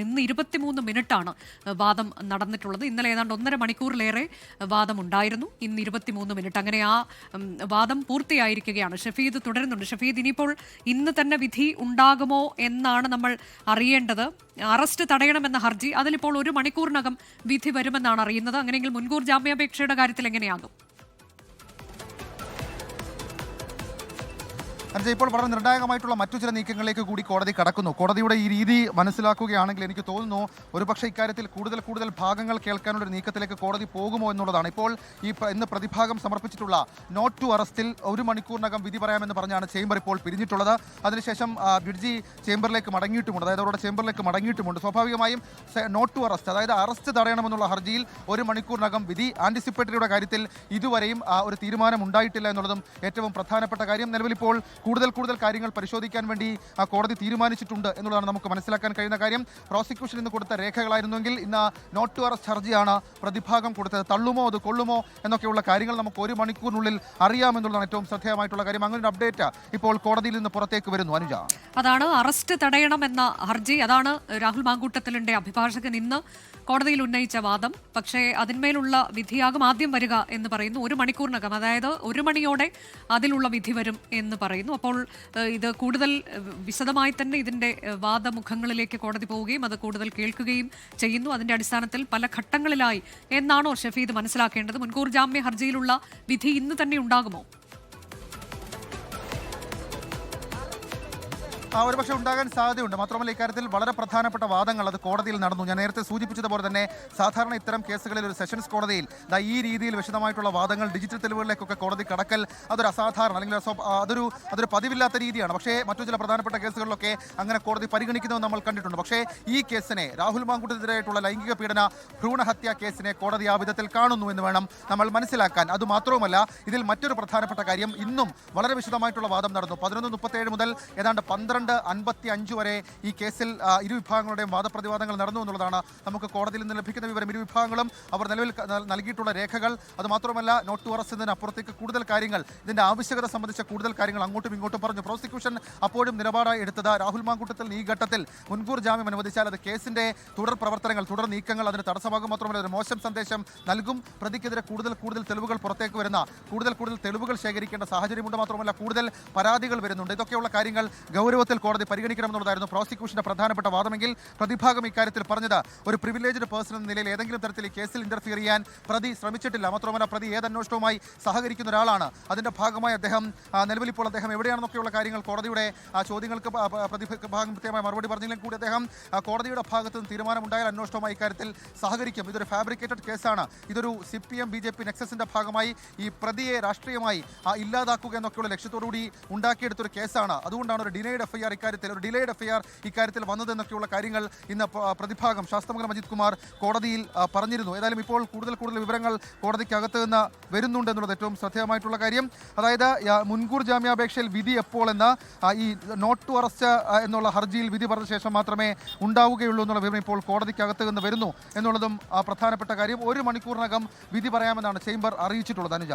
ഇന്ന് ഇരുപത്തിമൂന്ന് മിനിറ്റാണ് വാദം നടന്നിട്ടുള്ളത്. ഇന്നലെ ഏതാണ്ട് ഒന്നര മണിക്കൂറിലേറെ വാദം ഉണ്ടായിരുന്നു ഇന്ന് ഇരുപത്തിമൂന്ന് മിനിറ്റ്. അങ്ങനെ ആ വാദം പൂർത്തിയായിരിക്കുകയാണ്. ഷഫീദ് തുടരുന്നുണ്ട്. ഷഫീദ് ഇനിയിപ്പോൾ ഇന്ന് തന്നെ വിധി ഉണ്ടാകുമോ എന്നാണ് നമ്മൾ അറിയേണ്ടത്. അറസ്റ്റ് തടയണമെന്ന ഹർജി. അതിലിപ്പോൾ ഒരു മണിക്കൂറിനകം വിധി വരുമെന്നാണ് അറിയുന്നത്. അങ്ങനെയെങ്കിൽ മുൻകൂർ ജാമ്യാപേക്ഷയുടെ കാര്യത്തിൽ എങ്ങനെയാകും? അനുജ ഇപ്പോൾ വളരെ നിർണായകമായിട്ടുള്ള മറ്റു ചില നീക്കങ്ങളിലേക്ക് കൂടി കോടതി കടക്കുന്നു. കോടതിയുടെ ഈ രീതി മനസ്സിലാക്കുകയാണെങ്കിൽ എനിക്ക് തോന്നുന്നു ഒരുപക്ഷെ ഇക്കാര്യത്തിൽ കൂടുതൽ കൂടുതൽ ഭാഗങ്ങൾ കേൾക്കാനുള്ള നീക്കത്തിലേക്ക് കോടതി പോകുമോ എന്നുള്ളതാണ്. ഇപ്പോൾ ഈ ഇന്ന് പ്രതിഭാഗം സമർപ്പിച്ചിട്ടുള്ള നോട്ട് ടു അറസ്റ്റിൽ ഒരു മണിക്കൂറിനകം വിധി പറയാമെന്ന് പറഞ്ഞാണ് ചേംബർ ഇപ്പോൾ പിരിഞ്ഞിട്ടുള്ളത്. അതിനുശേഷം ബിഡ്ജി ചേംബറിലേക്ക് മടങ്ങിയിട്ടുമുണ്ട്. അതായത് അവരുടെ ചേംബറിലേക്ക് മടങ്ങിയിട്ടുമുണ്ട്. സ്വാഭാവികമായും നോട്ട് ടു അറസ്റ്റ് അതായത് അറസ്റ്റ് തടയണമെന്നുള്ള ഹർജിയിൽ ഒരു മണിക്കൂറിനകം വിധി ആന്റിസിപ്പേറ്ററിയുടെ കാര്യത്തിൽ ഇതുവരെയും ഒരു തീരുമാനം ഉണ്ടായിട്ടില്ല എന്നുള്ളതും ഏറ്റവും പ്രധാനപ്പെട്ട കാര്യം. നിലവിൽ ഇപ്പോൾ കൂടുതൽ കൂടുതൽ കാര്യങ്ങൾ പരിശോധിക്കാൻ വേണ്ടി കോടതി തീരുമാനിച്ചിട്ടുണ്ട് എന്നുള്ളതാണ് നമുക്ക് മനസ്സിലാക്കാൻ കഴിയുന്ന കാര്യം. പ്രോസിക്യൂഷൻ ഇന്ന് കൊടുത്ത രേഖകളായിരുന്നെങ്കിൽ ഇന്ന് നോട്ട് ടു അറസ്റ്റ് ഹർജിയാണ് പ്രതിഭാഗം കൊടുത്തത്. തള്ളുമോ അത് കൊള്ളുമോ എന്നൊക്കെയുള്ള കാര്യങ്ങൾ നമുക്ക് ഒരു മണിക്കൂറിനുള്ളിൽ അറിയാമെന്നുള്ളതാണ് ഏറ്റവും ശ്രദ്ധേയമായിട്ടുള്ള കാര്യം. അങ്ങനെ ഒരു അപ്ഡേറ്റ് ഇപ്പോൾ കോടതിയിൽ നിന്ന് പുറത്തേക്ക് വരുന്നു. അനുജ. അതാണ് അറസ്റ്റ് തടയണമെന്ന ഹർജി. അതാണ് രാഹുൽ മാങ്കൂട്ടത്തിലിന്റെ അഭിഭാഷകൻ ഇന്ന് കോടതിയിൽ ഉന്നയിച്ച വാദം. പക്ഷേ അതിന്മേലുള്ള വിധിയാകും ആദ്യം വരിക എന്ന് പറയുന്നു ഒരു മണിക്കൂറിനകം. അതായത് ഒരു മണിയോടെ അതിലുള്ള വിധി വരും എന്ന് പറയുന്നു. അപ്പോൾ ഇത് കൂടുതൽ വിശദമായി തന്നെ ഇതിന്റെ വാദമുഖങ്ങളിലേക്ക് കോടതി പോവുകയും അത് കൂടുതൽ കേൾക്കുകയും ചെയ്യുന്നു. അതിന്റെ അടിസ്ഥാനത്തിൽ പല ഘട്ടങ്ങളിലായി എന്നാണോ ഷഫീദ് മനസ്സിലാക്കേണ്ടത്. മുൻകൂർ ജാമ്യ ഹർജിയിലുള്ള വിധി ഇന്ന് തന്നെ ഉണ്ടാകുമോ? ഒരുപക്ഷെ ഉണ്ടാകാൻ സാധ്യതയുണ്ട്. മാത്രമല്ല ഇക്കാര്യത്തിൽ വളരെ പ്രധാനപ്പെട്ട വാദങ്ങൾ അത് കോടതിയിൽ നടന്നു. ഞാൻ നേരത്തെ സൂചിപ്പിച്ചതുപോലെ തന്നെ സാധാരണ ഇത്തരം കേസുകളിൽ ഒരു സെഷൻസ് കോടതിയിൽ ഈ രീതിയിൽ വിശദമായിട്ടുള്ള വാദങ്ങൾ ഡിജിറ്റൽ തെളിവുകളിലേക്കൊക്കെ കോടതി കടക്കൽ അതൊരു അസാധാരണ അല്ലെങ്കിൽ ആ, അതൊരു അതൊരു പതിവില്ലാത്ത രീതിയാണ്. പക്ഷേ മറ്റു ചില പ്രധാനപ്പെട്ട കേസുകളിലൊക്കെ അങ്ങനെ കോടതി പരിഗണിക്കുന്നത് നമ്മൾ കണ്ടിട്ടുണ്ട്. പക്ഷേ ഈ കേസിനെ രാഹുൽ മാങ്കുട്ടിനെതിരായിട്ടുള്ള ലൈംഗിക പീഡന ഭ്രൂണഹത്യ കേസിനെ കോടതി ആ വിധത്തിൽ കാണുന്നു എന്ന് വേണം നമ്മൾ മനസ്സിലാക്കാൻ. അത് മാത്രവുമല്ല ഇതിൽ മറ്റൊരു പ്രധാനപ്പെട്ട കാര്യം ഇന്നും വളരെ വിശദമായിട്ടുള്ള വാദം നടന്നു. പതിനൊന്ന് മുപ്പത്തേഴ് മുതൽ ഏതാണ്ട് പന്ത്രണ്ട് അൻപത്തി അഞ്ച് വരെ ഈ കേസിൽ ഇരുവിഭാഗങ്ങളുടെയും ഇരു വിഭാഗങ്ങളുടെയും വാദപ്രതിവാദങ്ങൾ നടന്നു എന്നുള്ളതാണ് നമുക്ക് കോടതിയിൽ നിന്ന് ലഭിക്കുന്ന വിവരം. ഇരുവിഭാഗങ്ങളും അവർ നിലവിൽ നൽകിയിട്ടുള്ള രേഖകൾ. അതുമാത്രമല്ല നോട്ട് ടു അറസ്റ്റ് ഇതിനപ്പുറത്തേക്ക് കൂടുതൽ കാര്യങ്ങൾ. ഇതിന്റെ ആവശ്യകത സംബന്ധിച്ച കൂടുതൽ കാര്യങ്ങൾ അങ്ങോട്ടും ഇങ്ങോട്ടും പറഞ്ഞു. പ്രോസിക്യൂഷൻ അപ്പോഴും നിലപാടായി എടുത്തത് രാഹുൽ മാങ്കൂട്ടത്തിൽ ഈ ഘട്ടത്തിൽ മുൻകൂർ ജാമ്യം അനുവദിച്ചാൽ അത് കേസിന്റെ തുടർ പ്രവർത്തനങ്ങൾ തുടർ നീക്കങ്ങൾ അതിന് തടസ്സമാകും മാത്രമല്ല ഒരു മോശം സന്ദേശം നൽകും. പ്രതിക്കെതിരെ കൂടുതൽ കൂടുതൽ തെളിവുകൾ പുറത്തേക്ക് വരുന്ന കൂടുതൽ കൂടുതൽ തെളിവുകൾ ശേഖരിക്കേണ്ട സാഹചര്യമുണ്ട് മാത്രമല്ല കൂടുതൽ പരാതികൾ വരുന്നുണ്ട്. ഇതൊക്കെയുള്ള കാര്യങ്ങൾ ഗൗരവത്തിൽ കോടതി പരിഗണിക്കണമെന്നുള്ളതായിരുന്നു പ്രോസിക്യൂഷന്റെ പ്രധാനപ്പെട്ട വാദമെങ്കിൽ പ്രതിഭാഗം ഇക്കാര്യത്തിൽ പറഞ്ഞത് ഒരു പ്രിവിലേജ്ഡ് പേഴ്സൺ എന്ന നിലയിൽ ഏതെങ്കിലും തരത്തിൽ ഈ കേസിൽ ഇന്റർഫിയർ ചെയ്യാൻ പ്രതി ശ്രമിച്ചിട്ടില്ല. മാത്രമല്ല പ്രതി ഏത് അന്വേഷണവുമായി സഹകരിക്കുന്ന ഒരാളാണ്. അതിന്റെ ഭാഗമായി അദ്ദേഹം നിലവിൽ ഇപ്പോൾ അദ്ദേഹം എവിടെയാണെന്നൊക്കെയുള്ള കാര്യങ്ങൾ കോടതിയുടെ ചോദ്യങ്ങൾക്ക് പ്രതിഭാഗം കൃത്യമായി മറുപടി പറഞ്ഞില്ലെങ്കിൽ കൂടി അദ്ദേഹം കോടതിയുടെ ഭാഗത്ത് നിന്ന് തീരുമാനമുണ്ടായാൽ അന്വേഷണവുമായി ഇക്കാര്യത്തിൽ സഹകരിക്കും. ഇതൊരു ഫാബ്രിക്കേറ്റഡ് കേസാണ്. ഇതൊരു C P M B J P നെക്സസിന്റെ ഭാഗമായി ഈ പ്രതിയെ രാഷ്ട്രീയമായി ഇല്ലാതാക്കുക എന്നൊക്കെയുള്ള ലക്ഷ്യത്തോടുകൂടി ഉണ്ടാക്കിയെടുത്തൊരു കേസാണ്. അതുകൊണ്ടാണ് ഒരു ഡിനൈഡ് എഫ്ഐആർ ഇക്കാര്യത്തിൽ ഒരു ഡിലേഡ് എഫ്ഐആർ ഇക്കാര്യത്തിൽ വന്നതെന്നൊക്കെയുള്ള കാര്യങ്ങൾ ഇന്ന് പ്രതിഭാഗം ശാസ്ത്രമംഗലം അജിത് കുമാർ കോടതിയിൽ പറഞ്ഞിരുന്നു. ഏതായാലും ഇപ്പോൾ കൂടുതൽ കൂടുതൽ വിവരങ്ങൾ കോടതിക്കകത്ത് നിന്ന് വരുന്നുണ്ട് എന്നുള്ളത് ഏറ്റവും ശ്രദ്ധേയമായിട്ടുള്ള കാര്യം. അതായത് മുൻകൂർ ജാമ്യാപേക്ഷയിൽ വിധി എപ്പോൾ എന്ന ഈ നോട്ട് ടു അറസ്റ്റ് എന്നുള്ള ഹർജിയിൽ വിധി പറഞ്ഞ ശേഷം മാത്രമേ ഉണ്ടാവുകയുള്ളൂ എന്നുള്ള വിവരം ഇപ്പോൾ കോടതിക്കകത്ത് നിന്ന് വരുന്നു എന്നുള്ളതും പ്രധാനപ്പെട്ട കാര്യം. ഒരു മണിക്കൂറിനകം വിധി പറയാമെന്നാണ് ചേംബർ അറിയിച്ചിട്ടുള്ളത് അനുജ.